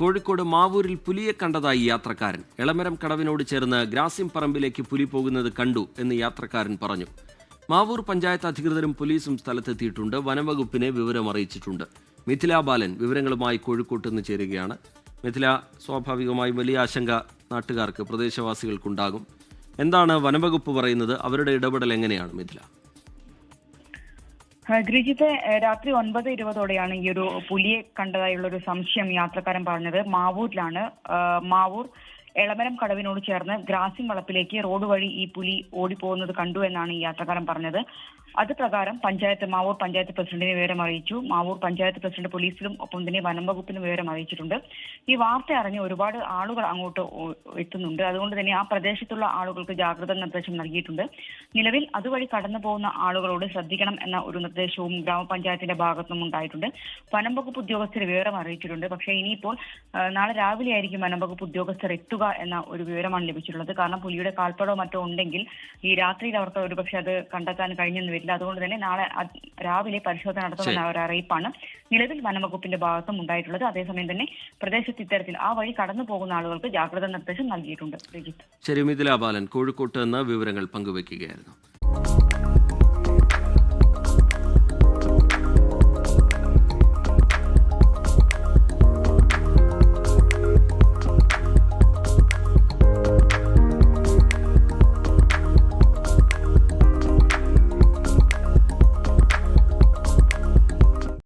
കോഴിക്കോട് മാവൂരിൽ പുലിയെ കണ്ടതായി യാത്രക്കാരൻ. ഇളമരം കടവിനോട് ചേർന്ന് ഗ്രാസിം പറമ്പിലേക്ക് പുലി പോകുന്നത് കണ്ടു എന്ന് യാത്രക്കാരൻ പറഞ്ഞു. മാവൂർ പഞ്ചായത്ത് അധികൃതരും പോലീസും സ്ഥലത്തെത്തിയിട്ടുണ്ട്. വനംവകുപ്പിനെ വിവരം അറിയിച്ചിട്ടുണ്ട്. മിഥില ബാലൻ വിവരങ്ങളുമായി കോഴിക്കോട്ട് നിന്ന് ചേരുകയാണ്. മിഥില സ്വാഭാവികമായും വലിയ ആശങ്ക നാട്ടുകാർക്ക് പ്രദേശവാസികൾക്കുണ്ടാകും. എന്താണ് വനംവകുപ്പ് പറയുന്നത്? അവരുടെ ഇടപെടൽ എങ്ങനെയാണ് മിഥില? ഗ്രിജിത്ത് രാത്രി ഒൻപത് ഇരുപതോടെയാണ് ഈ ഒരു പുലിയെ കണ്ടതായുള്ള ഒരു സംശയം യാത്രക്കാരൻ പറഞ്ഞത്. മാവൂരിലാണ്. മാവൂർ എളമരം കടവിനോട് ചേർന്ന് ഗ്രാസിം വളപ്പിലേക്ക് റോഡ് വഴി ഈ പുലി ഓടിപ്പോകുന്നത് കണ്ടു എന്നാണ് ഈ യാത്രക്കാരൻ പറഞ്ഞത്. അത് പ്രകാരം പഞ്ചായത്ത് മാവൂർ പഞ്ചായത്ത് പ്രസിഡന്റിനെ വിവരം അറിയിച്ചു. മാവൂർ പഞ്ചായത്ത് പ്രസിഡന്റ് പോലീസിലും ഒപ്പം തന്നെ വനം വകുപ്പിനും വിവരം അറിയിച്ചിട്ടുണ്ട്. ഈ വാർത്ത അറിഞ്ഞ് ഒരുപാട് ആളുകൾ അങ്ങോട്ട് എത്തുന്നുണ്ട്. അതുകൊണ്ട് തന്നെ ആ പ്രദേശത്തുള്ള ആളുകൾക്ക് ജാഗ്രതാ നിർദ്ദേശം നൽകിയിട്ടുണ്ട്. നിലവിൽ അതുവഴി കടന്നു പോകുന്ന ആളുകളോട് ശ്രദ്ധിക്കണം എന്ന ഒരു നിർദ്ദേശവും ഗ്രാമപഞ്ചായത്തിന്റെ ഭാഗത്തുനിന്നും ഉണ്ടായിട്ടുണ്ട്. വനം വകുപ്പ് ഉദ്യോഗസ്ഥർ വിവരം അറിയിച്ചിട്ടുണ്ട്. പക്ഷേ ഇനിയിപ്പോൾ നാളെ രാവിലെ ആയിരിക്കും വനം വകുപ്പ് ഉദ്യോഗസ്ഥർ എത്തുക എന്ന ഒരു വിവരമാണ് ലഭിച്ചിട്ടുള്ളത്. കാരണം പുലിയുടെ കാൽപ്പടോ മറ്റോ ഉണ്ടെങ്കിൽ ഈ രാത്രിയിൽ അവർക്ക് ഒരുപക്ഷെ അത് കണ്ടെത്താൻ കഴിഞ്ഞെന്ന് വരില്ല. അതുകൊണ്ട് തന്നെ നാളെ രാവിലെ പരിശോധന നടത്തുമെന്ന ഒരു അറിയിപ്പാണ് നിലവിൽ വനംവകുപ്പിന്റെ ഭാഗത്തും ഉണ്ടായിട്ടുള്ളത്. അതേസമയം തന്നെ പ്രദേശത്ത് ഇത്തരത്തിൽ ആ വഴി കടന്നു പോകുന്ന ആളുകൾക്ക് ജാഗ്രതാ നിർദ്ദേശം നൽകിയിട്ടുണ്ട്. ശരി മിഥില ബാലൻ കോഴിക്കോട്ട് നിന്ന് വിവരങ്ങൾ പങ്കുവയ്ക്കുകയായിരുന്നു.